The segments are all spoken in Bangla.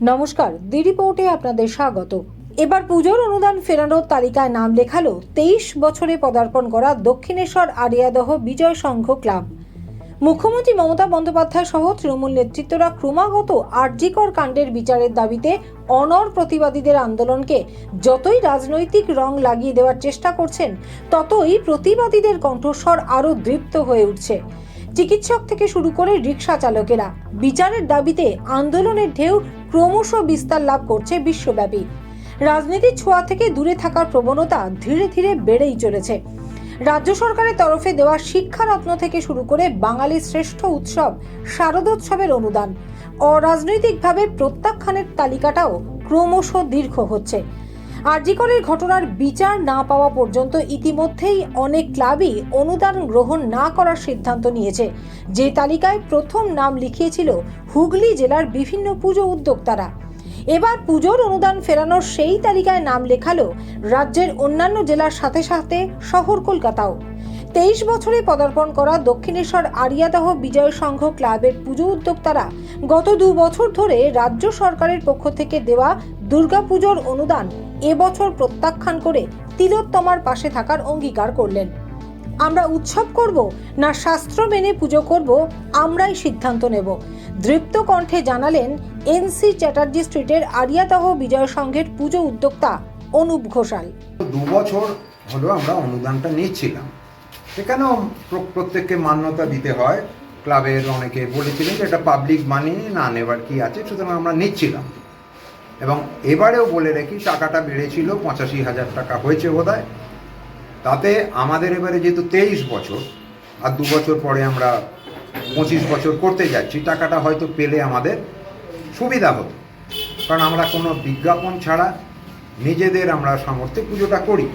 নমস্কার, দি রিপোর্টে আপনাদের স্বাগত। এবার পুজোর অনুদান ফেরানোর তালিকায় নাম লেখালো তেইশ বছরে পদার্পণ করা দক্ষিণেশ্বর আরিয়াদহ বিজয় সংঘ ক্লাব। মুখ্যমন্ত্রী মমতা বন্দ্যোপাধ্যায় সহ তৃণমূল নেতৃত্বরা ক্রমাগত আর্যিকর কাণ্ডের বিচারের দাবিতে অনর প্রতিবাদীদের আন্দোলনকে যতই রাজনৈতিক রং লাগিয়ে দেওয়ার চেষ্টা করছেন, ততই প্রতিবাদীদের কণ্ঠস্বর আরও দৃপ্ত হয়ে উঠছে। চিকিৎসক থেকে শুরু করে রিক্সা চালকেরা, বিচারের দাবিতে আন্দোলনের ঢেউ ক্রমশ বিস্তার লাভ করছে বিশ্বব্যাপী। রাজনীতির ছোঁয়া থেকে দূরে থাকার প্রবণতা ধীরে ধীরে বেড়েই চলেছে। রাজ্য সরকারের তরফে দেওয়া শিক্ষারত্ন থেকে শুরু করে বাঙালির শ্রেষ্ঠ উৎসব শারদোৎসবের অনুদান। অরাজনৈতিকভাবে প্রত্যাখ্যানের তালিকাটাও ক্রমশ দীর্ঘ হচ্ছে। আরজিকরের ঘটনার বিচার না পাওয়া পর্যন্ত ইতিমধ্যেই অনেক ক্লাবই অনুদান গ্রহণ না করার সিদ্ধান্ত নিয়েছে। যে তালিকায় প্রথম নাম লিখিয়েছিল হুগলি জেলার বিভিন্ন পুজো উদ্যোক্তারা। এবার পুজোর অনুদান ফেরানোর সেই তালিকায় নাম লেখালো রাজ্যের অন্যান্য জেলার সাথে সাথে শহর কলকাতাও। তেইশ বছরে পদার্পণ করা দক্ষিণেশ্বর আরিয়াদহ বিজয় সংঘ ক্লাবের পুজো উদ্যোক্তারা গত দু বছর ধরে রাজ্য সরকারের পক্ষ থেকে দেওয়া দুর্গাপুজোর অনুদান এবছর প্রত্যাখ্যান করে তিলোত্তমার পাশে থাকার অঙ্গীকার করলেন। আমরা উৎসব করব না শাস্ত্র মেনে পুজো করব, আমরাই সিদ্ধান্ত নেব। দৃপ্ত কণ্ঠে জানালেন এনসি চ্যাটার্জি স্ট্রিটের আরিয়াদহ বিজয় সংঘের পুজো উদ্যোক্তা অনুপ ঘোষাল। দু বছর হলো আমরা অনুদানটা নিচ্ছিলাম। সেখানেও প্রত্যেককে মান্যতা দিতে হয়। ক্লাবের অনেকে বলেছিলেন যে এটা পাবলিক মানি না নেবার কি আছে, সুতরাং আমরা নিচ্ছিলাম। এবং এবারেও বলে রাখি, টাকাটা বেড়েছিল, পঁচাশি হাজার টাকা হয়েছে বোধহয়। তাতে আমাদের এবারে যেহেতু তেইশ বছর, আর দু বছর পরে আমরা পঁচিশ বছর করতে যাচ্ছি, টাকাটা হয়তো পেলে আমাদের সুবিধা হতো। কারণ আমরা কোনো বিজ্ঞাপন ছাড়া নিজেদের আমরা সামর্থ্যে পুজোটা করি।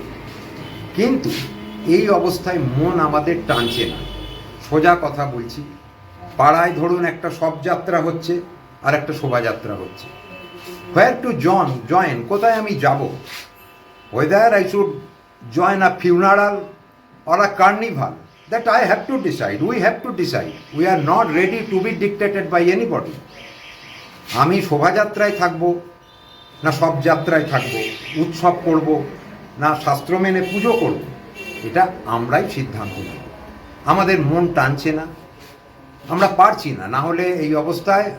কিন্তু এই অবস্থায় মন আমাদের টানছে না। সোজা কথা বলছি। পাড়ায় ধরুন একটা শবযাত্রা হচ্ছে আর একটা শোভাযাত্রা হচ্ছে। হোয়ার টু জন জয়েন কোথায় আমি যাব? Whether I should join a funeral or a carnival that I have to decide we have to decide we are not ready to be dictated by anybody আমি শোভাযাত্রায় থাকব না সব যাত্রায় থাকব? উৎসব করব না শাস্ত্র মেনে পুজো করব? এটা আমরাই সিদ্ধান্ত নেব। আমাদের মন টানছে না। আমরা পারছি না। না হলে এই অবস্থায়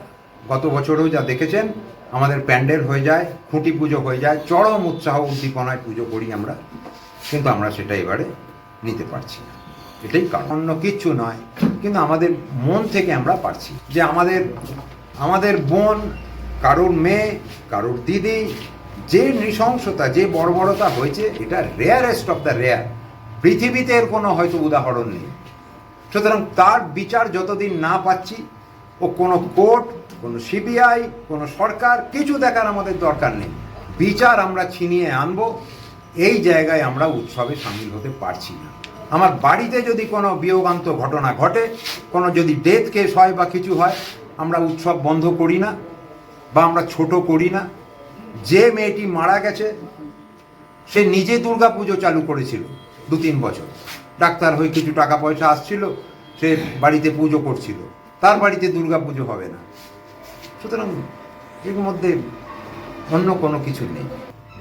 গত বছরেও যা দেখেছেন, আমাদের প্যান্ডেল হয়ে যায়, খুঁটি পুজো হয়ে যায়, চরম উৎসাহ উদ্দীপনায় পুজো করি আমরা, কিন্তু আমরা সেটা এবারে নিতে পারছি না। এটাই কারণ। অন্য কিচ্ছু নয়, কিন্তু আমাদের মন থেকে আমরা পারছি। যে আমাদের আমাদের বোন, কারোর মেয়ে, কারোর দিদি, যে নৃশংসতা, যে বর্বরতা হয়েছে, এটা রেয়ারেস্ট অফ দ্য রেয়ার পৃথিবীতে এর কোনো হয়তো উদাহরণ নেই। সুতরাং তার বিচার যতদিন না পাচ্ছি, ও কোনো কোর্ট, কোনো সিবিআই, কোনো সরকার, কিছু দেখার আমাদের দরকার নেই। বিচার আমরা ছিনিয়ে আনব, এই জায়গায় আমরা উৎসবে সামিল হতে পারছি না। আমার বাড়িতে যদি কোনো বিয়োগান্ত ঘটনা ঘটে, কোনো যদি ডেথ কেস হয় বা কিছু হয়, আমরা উৎসব বন্ধ করি না বা আমরা ছোট করি না। যে মেয়েটি মারা গেছে, সে নিজে দুর্গা পুজো চালু করেছিল। দু তিন বছর। ডাক্তার হয়ে কিছু টাকা পয়সা আসছিল, সে বাড়িতে পুজো করছিল। তার বাড়িতে দুর্গা পুজো হবে না। সুতরাং এর মধ্যে অন্য কোনো কিছু নেই।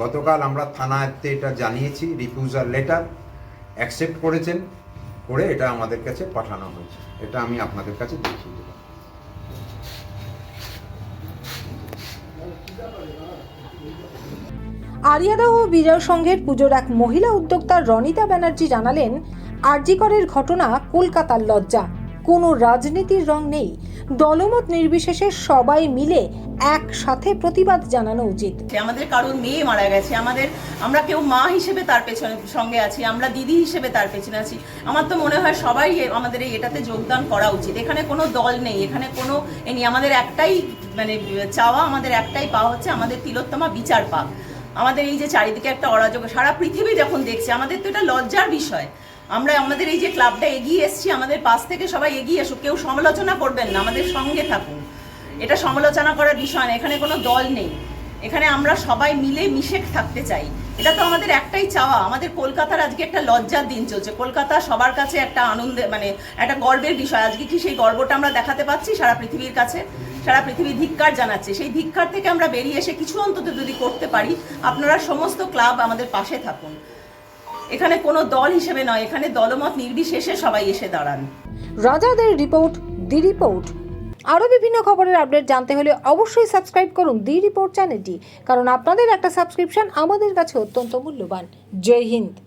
গতকাল আমরা থানাতে এটা জানিয়েছি, রিফিউজাল লেটার অ্যাকসেপ্ট করেছেন, করে এটা আমাদের কাছে পাঠানো হয়েছে। এটা আমি আপনাদের কাছে দেখিয়ে দেবো ও বিজয় সংঘের পুজোর এক মহিলা উদ্যোক্তা রনিতা ব্যানার্জি জানালেন আরজিকরের ঘটনা কলকাতার লজ্জা। কোনো রাজনীতির রং নেই। দলমত নির্বিশেষে সবাই মিলে একসাথে প্রতিবাদ জানানো উচিত। আমাদের কারোর মেয়ে মারা গেছে, আমাদের, আমরা কেউ মা হিসেবে তার পেছনে সঙ্গে আছি, আমরা দিদি হিসেবে তার পেছনে আছি। আমার তো মনে হয় সবাই আমাদের এই এটাতে যোগদান করা উচিত। এখানে কোনো দল নেই, এখানে কোনো এ নেই। আমাদের একটাই মানে চাওয়া, আমাদের একটাই পাওয়া হচ্ছে আমাদের তিলোত্তমা বিচার পাক। আমাদের এই যে চারিদিকে একটা অরাজক, সারা পৃথিবী যখন দেখছে, আমাদের তো এটা লজ্জার বিষয়। আমরা আমাদের এই যে ক্লাবটা এগিয়ে এসছি, আমাদের পাশ থেকে সবাই এগিয়ে আসুক কেউ সমালোচনা করবেন না, আমাদের সঙ্গে থাকুন। এটা সমালোচনা করার বিষয় না, এখানে কোনো দল নেই। এখানে আমরা সবাই মিলে মিশে থাকতে চাই। এটা তো আমাদের একটাই চাওয়া। আমাদের কলকাতার আজকে একটা লজ্জার দিন চলছে। কলকাতা সবার কাছে একটা আনন্দে মানে একটা গর্বের বিষয়। আজকে কি সেই গর্বটা আমরা দেখাতে পাচ্ছি সারা পৃথিবীর কাছে? সারা পৃথিবী ধিক্কার জানাচ্ছে। সেই ধিক্কার থেকে আমরা বেরিয়ে এসে কিছু অন্তত যদি করতে পারি, আপনারা সমস্ত ক্লাব আমাদের পাশে থাকুন। এখানে কোনো দল হিসেবে নয়, এখানে দলমত নির্বিশেষে সবাই এসে দাঁড়ান। রাজাদের রিপোর্ট, দি রিপোর্ট। আরও বিভিন্ন খবরের আপডেট জানতে হলে অবশ্যই সাবস্ক্রাইব করুন দি রিপোর্ট চ্যানেলটি, কারণ আপনাদের একটা সাবস্ক্রিপশন আমাদের কাছে অত্যন্ত মূল্যবান। জয় হিন্দ।